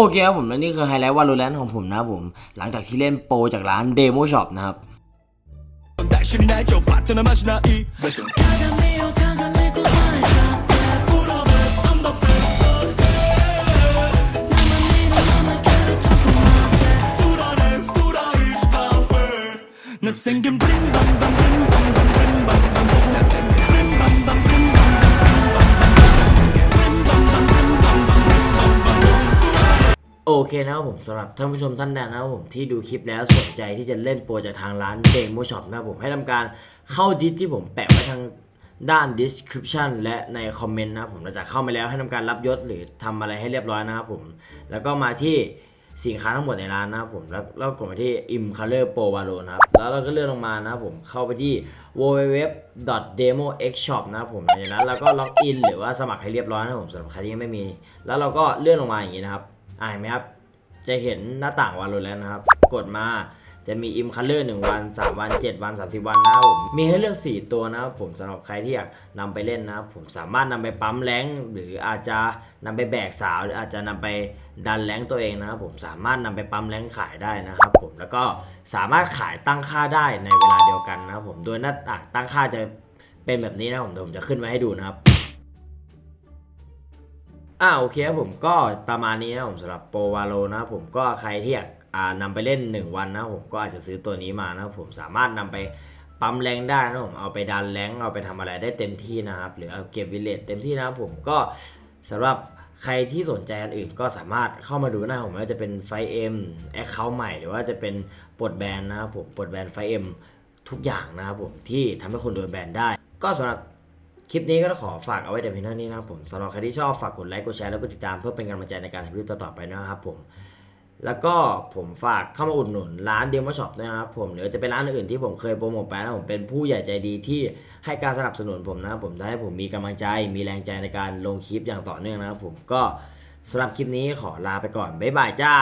โอเคครับผมและนี่คือไฮไลท์วาโลแรนของผมนะผม หลังจากที่เล่นโปรจากร้านเดโมช็อปนะครับ那 singing bring โอเคนะครับผมสำหรับท่านผู้ชมท่านใดนะครับผมที่ดูคลิปแล้วสนใจที่จะเล่นโปรจากทางร้าน Demo Shop นะครับผมให้ทำการเข้าดิสที่ผมแปะไว้ทางด้าน description และในคอมเมนต์นะครับผมหลังจากเข้ามาแล้วให้ทำการรับยศหรือทำอะไรให้เรียบร้อยนะครับผม แล้วก็มาที่สินค้าทั้งหมดในร้านนะครับผมแล้วแล้วกดมาที่ im color pro valo นะครับแล้วเราก็เลื่อนลงมานะครับผมเข้าไปที่ www.demoxshop นะครับผมจากนั้นเราก็ล็อกอินหรือว่าสมัครให้เรียบร้อยนะครับผมสำหรับใครที่ยังไม่มี แล้วเราก็เลื่อนลงมาอย่างนี้นะครับ อ่านไหมครับ จะเห็นหน้าต่างวันโลแล้วนะครับ กดมาจะมีอิมคัลเลอร์1วัน 3 วัน 7 วัน 30 วันนะครับผมมีให้เลือก 4 ตัวนะครับผมสำหรับใครที่อยากนำไปเล่นนะครับผมสามารถนำไปปั๊มแรงหรืออาจจะนำไปแบกสาวหรืออาจจะนำไปดันแรงตัวเองนะครับผมสามารถนำไปปั๊มแรงขายได้นะครับผมแล้วก็สามารถขายตั้งค่าได้ในเวลาเดียวกันนะครับผมโดยหน้าต่างตั้งค่าจะเป็นแบบนี้นะผมเดี๋ยวผมจะขึ้นไว้ให้ดูนะครับ อ่าโอเคครับผมก็ประมาณนี้นะผมสำหรับโปรวาโลนะผมก็ใครที่อยากอ่านำไปเล่น 1 วันนะผมก็อาจจะซื้อตัวนี้มานะผมสามารถนำไปปั๊มแรงได้นะผมเอาไปดันแรงเอาไปทำอะไรได้เต็มที่นะครับ หรือเอาเก็บวิลเลจเต็มที่นะครับผมก็สำหรับใครที่สนใจอันอื่นก็สามารถเข้ามาดูนะผมว่าจะเป็นไฟเอ็มแอคเคาท์ใหม่หรือว่าจะเป็นปลดแบนนะครับผมปลดแบนไฟเอ็มทุกอย่างนะครับผมที่ทำให้คนโดนแบนได้ ก็สำหรับ คลิปนี้ก็ขอฝากเอาไว้แต่เพียงเท่านี้นะครับผมสำหรับใครที่ชอบฝากกดไลค์กดแชร์แล้วก็ติดตามเพื่อเป็นกำลังใจในการทำคลิปต่อๆไปนะครับผมแล้วก็ผมฝากเข้ามาอุดหนุนร้านเด m o ช็อปนะครับผมหรือจะเป็นร้านอื่นที่ผมเคยโปรโมทไปนะผมเป็นผู้ใหญ่ใจดีที่ให้การสนับสนุนผมนะครับผมทำให้ผมมีกำลังใจ มีแรงใจในการลงคลิปอย่างต่อเนื่องนะครับผมก็สำหรับคลิปนี้ขอลาไปก่อนบ๊ายบายจ้า